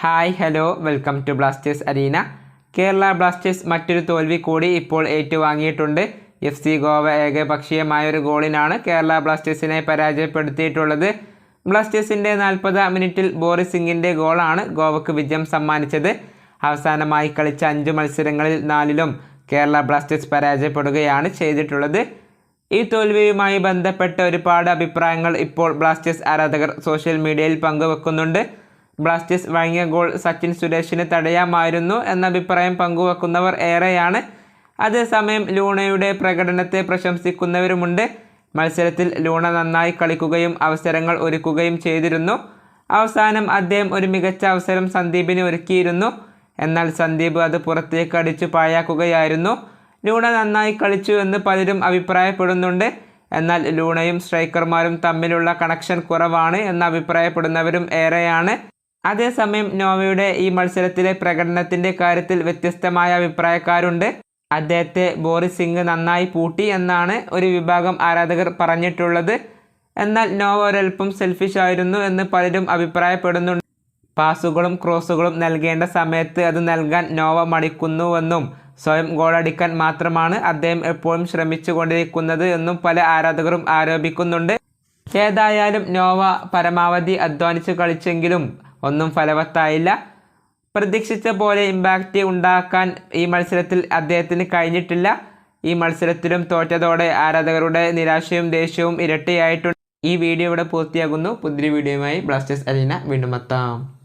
Hi hello welcome to Blasters arena Kerala Blasters മറ്റൊരു തോൽവി കൂടി ഇപ്പോൾ ഏറ്റുവാങ്ങിയിട്ടുണ്ട്. എഫ് സി ഗോവ ഏകപക്ഷീയമായ ഒരു ഗോളിനാണ് കേരള ബ്ലാസ്റ്റേഴ്സിനെ പരാജയപ്പെടുത്തിയിട്ടുള്ളത്. ബ്ലാസ്റ്റേഴ്സിന്റെ നാൽപ്പതാം മിനിറ്റിൽ ബോറിസ് സിംഗിന്റെ ഗോളാണ് ഗോവയ്ക്ക് വിജയം സമ്മാനിച്ചത്. അവസാനമായി കളിച്ച അഞ്ച് മത്സരങ്ങളിൽ നാലിലും കേരള ബ്ലാസ്റ്റേഴ്സ് പരാജയപ്പെടുകയാണ് ചെയ്തിട്ടുള്ളത്. ഈ തോൽവിയുമായി ബന്ധപ്പെട്ട ഒരുപാട് അഭിപ്രായങ്ങൾ ഇപ്പോൾ ബ്ലാസ്റ്റേഴ്സ് ആരാധകർ സോഷ്യൽ മീഡിയയിൽ പങ്കുവെക്കുന്നുണ്ട്. ബ്ലാസ്റ്റേഴ്സ് വാങ്ങിയ ഗോൾ സച്ചിൻ സുരേഷിന് തടയാമായിരുന്നു എന്ന അഭിപ്രായം പങ്കുവെക്കുന്നവർ ഏറെയാണ്. അതേസമയം ലൂണയുടെ പ്രകടനത്തെ പ്രശംസിക്കുന്നവരുമുണ്ട്. മത്സരത്തിൽ ലൂണ നന്നായി കളിക്കുകയും അവസരങ്ങൾ ഒരുക്കുകയും ചെയ്തിരുന്നു. അവസാനം അദ്ദേഹം ഒരു മികച്ച അവസരം സന്ദീപിന് ഒരുക്കിയിരുന്നു. എന്നാൽ സന്ദീപ് അത് പുറത്തേക്ക് അടിച്ചു പാഴാക്കുകയായിരുന്നു ലൂണ നന്നായി കളിച്ചു എന്ന് പലരും അഭിപ്രായപ്പെടുന്നുണ്ട്. എന്നാൽ ലൂണയും സ്ട്രൈക്കർമാരും തമ്മിലുള്ള കണക്ഷൻ കുറവാണ് എന്ന് അഭിപ്രായപ്പെടുന്നവരും ഏറെയാണ്. അതേസമയം നോവയുടെ ഈ മത്സരത്തിലെ പ്രകടനത്തിന്റെ കാര്യത്തിൽ വ്യത്യസ്തമായ അഭിപ്രായക്കാരുണ്ട്. അദ്ദേഹത്തെ ബോറിസ് സിംഗ് നന്നായി പൂട്ടി എന്നാണ് ഒരു വിഭാഗം ആരാധകർ പറഞ്ഞിട്ടുള്ളത്. എന്നാൽ നോവ ഒരൽപ്പം സെൽഫിഷ് ആയിരുന്നു എന്ന് പലരും അഭിപ്രായപ്പെടുന്നുണ്ട്. പാസുകളും ക്രോസുകളും നൽകേണ്ട സമയത്ത് അത് നൽകാൻ നോവ മടിക്കുന്നുവെന്നും സ്വയം ഗോളടിക്കാൻ മാത്രമാണ് അദ്ദേഹം എപ്പോഴും ശ്രമിച്ചു കൊണ്ടിരിക്കുന്നത് എന്നും പല ആരാധകരും ആരോപിക്കുന്നുണ്ട്. ഏതായാലും നോവ പരമാവധി അധ്വാനിച്ച് കളിച്ചെങ്കിലും ഒന്നും ഫലവത്തായില്ല. പ്രതീക്ഷിച്ച പോലെ ഇമ്പാക്റ്റ് ഉണ്ടാക്കാൻ ഈ മത്സരത്തിൽ അദ്ദേഹത്തിന് കഴിഞ്ഞിട്ടില്ല. ഈ മത്സരത്തിലും തോറ്റതോടെ ആരാധകരുടെ നിരാശയും ദേഷ്യവും ഇരട്ടിയായിട്ടുണ്ട്. ഈ വീഡിയോ ഇവിടെ പൂർത്തിയാകുന്നു പുതിയ വീഡിയോയുമായി ബ്ലാസ്റ്റേഴ്സ് അലീന വീണ്ടും എത്താം.